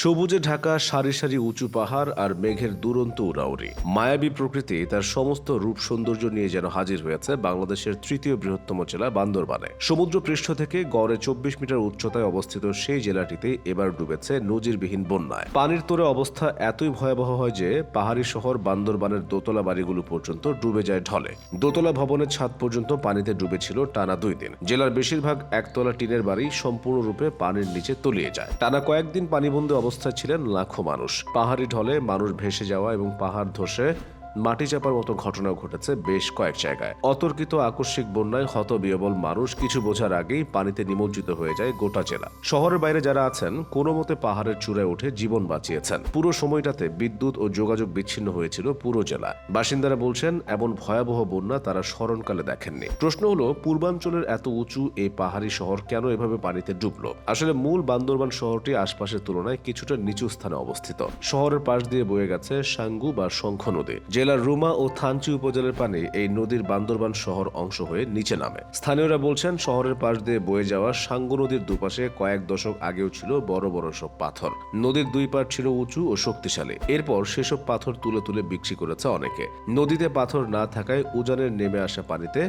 সবুজে ঢাকা, সারি সারি উঁচু পাহাড় আর মেঘের দুরন্ত উড়াউড়ি। মায়াবী প্রকৃতি তার সমস্ত রূপ সৌন্দর্য নিয়ে যেন হাজির হয়েছে বাংলাদেশের তৃতীয় বৃহত্তম জেলা বান্দরবানে। সমুদ্র পৃষ্ঠ থেকে গড়ে চব্বিশ মিটার উচ্চতায় অবস্থিত সেই জেলাটিতে এবার ডুবেছে নজিরবিহীন বন্যায়। পানির তোরে অবস্থা এতই ভয়াবহ হয় যে পাহাড়ি শহর বান্দরবানের দোতলা বাড়িগুলো পর্যন্ত ডুবে যায় ঢলে। দোতলা ভবনের ছাদ পর্যন্ত পানিতে ডুবেছিল টানা দুই দিন। জেলার বেশিরভাগ একতলা টিনের বাড়ি সম্পূর্ণরূপে পানির নিচে তলিয়ে যায়। টানা কয়েকদিন পানিবন্দী অবস্থায় ছিলেন লাখো মানুষ। পাহাড়ি ঢলে মানুষ ভেসে যাওয়া এবং পাহাড় ধসে মাটি চাপার মতো ঘটনাও ঘটেছে বেশ কয়েক জায়গায়। অতর্কিত আকস্মিক বন্যায় হতবিহবল মানুষ। কিছু বোঝার আগেই পানিতে নিমজ্জিত হয়ে যায় গোটা জেলা। শহরের বাইরে যারা আছেন, কোনো মতে পাহাড়ের চূড়ায় উঠে জীবন বাঁচিয়েছেন। পুরো সময়টাতে বিদ্যুৎ ও যোগাযোগ বিচ্ছিন্ন হয়েছিল পুরো জেলা। বাসিন্দারা বলছেন, এমন ভয়াবহ বন্যা তারা স্মরণকালে দেখেননি। প্রশ্ন হলো, পূর্বাঞ্চলের এত উঁচু এই পাহাড়ি শহর কেন এভাবে পানিতে ডুবলো? আসলে মূল বান্দরবান শহরটি আশপাশের তুলনায় কিছুটা নিচু স্থানে অবস্থিত। শহরের পাশ দিয়ে বয়ে গেছে সাঙ্গু বা শঙ্খ নদী। জেলার রুমা ও থানচি উপজেলার পানি এই নদীর বান্দরবান শহর অংশ হয়ে নিচে নামে। স্থানীয়রা বলছেন, শহরের পাশ দিয়ে বয়ে যাওয়া সাঙ্গু নদীর দুপাশে কয়েক দশক আগেও ছিল বড় বড় সব পাথর। নদীর দুই পার ছিল উঁচু ও শক্তিশালী। এরপর সেসব পাথর তুলে তুলে বিক্রি করেছে অনেকে। নদীতে পাথর না থাকায় উজানের নেমে আসা পানিতে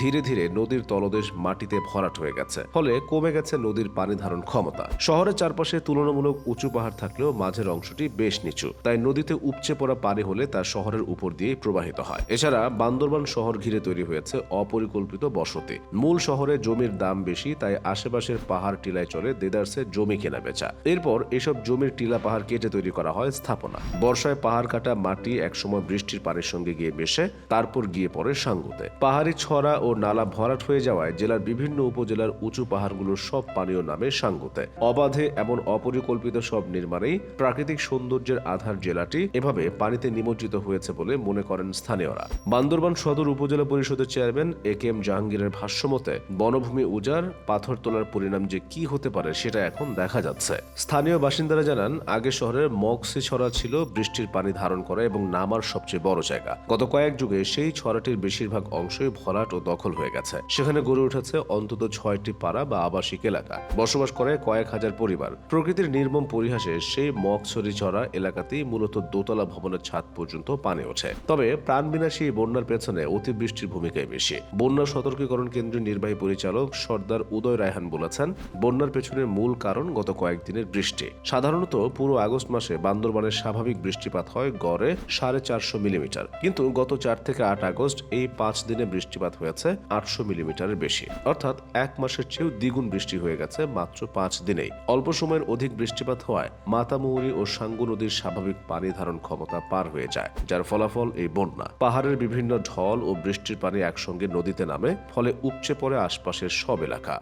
ধীরে ধীরে নদীর তলদেশ মাটিতে ভরাট হয়ে গেছে। ফলে কমে গেছে নদীর পানি ধারণ ক্ষমতা। শহরের চারপাশে তুলনামূলক উঁচু পাহাড় থাকলেও মাঝের অংশটি বেশ নিচু। তাই নদীতে উপচে পড়া পানি হলে তা শহরের উপর দিয়েই প্রবাহিত হয়। এছাড়া বান্দরবান শহর ঘিরে তৈরি হয়েছে অপরিকল্পিত বসতি। মূল শহরে জমির দাম বেশি, তাই আশেপাশের পাহাড় টিলায় চলে দেদারসে জমি কেনা বেচা। এরপর এসব জমির টিলা পাহাড় কেটে তৈরি করা হয় স্থাপনা। বর্ষায় পাহাড় কাটা মাটি একসময় বৃষ্টির পানির সঙ্গে গিয়ে মেশে, তারপর গিয়ে পড়ে সাঙ্গুতে। পাহাড়ি ছড়া ও নালা ভরাট হয়ে যাওয়ায় জেলার বিভিন্ন উপজেলার উঁচু পাহাড়গুলোর সব পানীয় নামে সাঙ্গুতে। অবাধে এমন অপরিকল্পিত সব নির্মাণেই প্রাকৃতিক সৌন্দর্যের আধার জেলাটি এভাবে পানিতে নিমজ্জিত হয়েছে বলে মনে করেন স্থানীয়রা। বান্দরবান সদর উপজেলা পরিষদের চেয়ারম্যান এ কে এম জাহাঙ্গীরের ভাষ্যমতে, বনভূমি উজাড়, পাথর তোলার পরিণাম যে কি হতে পারে সেটা এখন দেখা যাচ্ছে। স্থানীয় বাসিন্দারা জানান, আগে শহরের মক্সি ছড়া ছিল, বৃষ্টির পানি ধারণ করা এবং নামার সবচেয়ে বড় জায়গা। গত কয়েক যুগে সেই ছড়াটির বেশিরভাগ অংশই ভরাট ও দখল হয়ে গেছে। সেখানে গড়ে উঠেছে অন্তত ছয়টি পাড়া বা আবাসিক এলাকা। বসবাস করে কয়েক হাজার পরিবার। প্রকৃতির নির্মম পরিহাসে সেই মকছড়ি ছড়া এলাকাতেই মূলত দোতলা ভবনের ছাদ পর্যন্ত পানি তবে প্রাণবিনাশী এই বন্যার পেছনে অতিবৃষ্টির ভূমিকাই বেশি। বন্যা সতর্কীকরণ কেন্দ্রের নির্বাহী পরিচালক সর্দার উদয় রায়হান বলেছেন, বন্যার পেছনের মূল কারণ গত কয়েকদিনের বৃষ্টি। সাধারণত পুরো আগস্ট মাসে বান্দরবানের স্বাভাবিক বৃষ্টিপাত হয় গড়ে সাড়ে চারশো মিলিমিটার। কিন্তু গত চার থেকে আট আগস্ট এই পাঁচ দিনে বৃষ্টিপাত হয়েছে আটশো মিলিমিটারের বেশি। অর্থাৎ এক মাসের চেয়েও দ্বিগুণ বৃষ্টি হয়ে গেছে মাত্র পাঁচ দিনেই। অল্প সময়ের অধিক বৃষ্টিপাত হওয়ায় মাতামুহুরি ও সাঙ্গু নদীর স্বাভাবিক পানি ধারণ ক্ষমতা পার হয়ে যায়, যার ফলাফল এই বন্যা। পাহাড়ের বিভিন্ন ঢল ও বৃষ্টির পানি একসঙ্গে নদীতে নামে, ফলে উপচে পড়ে আশপাশের সব এলাকা।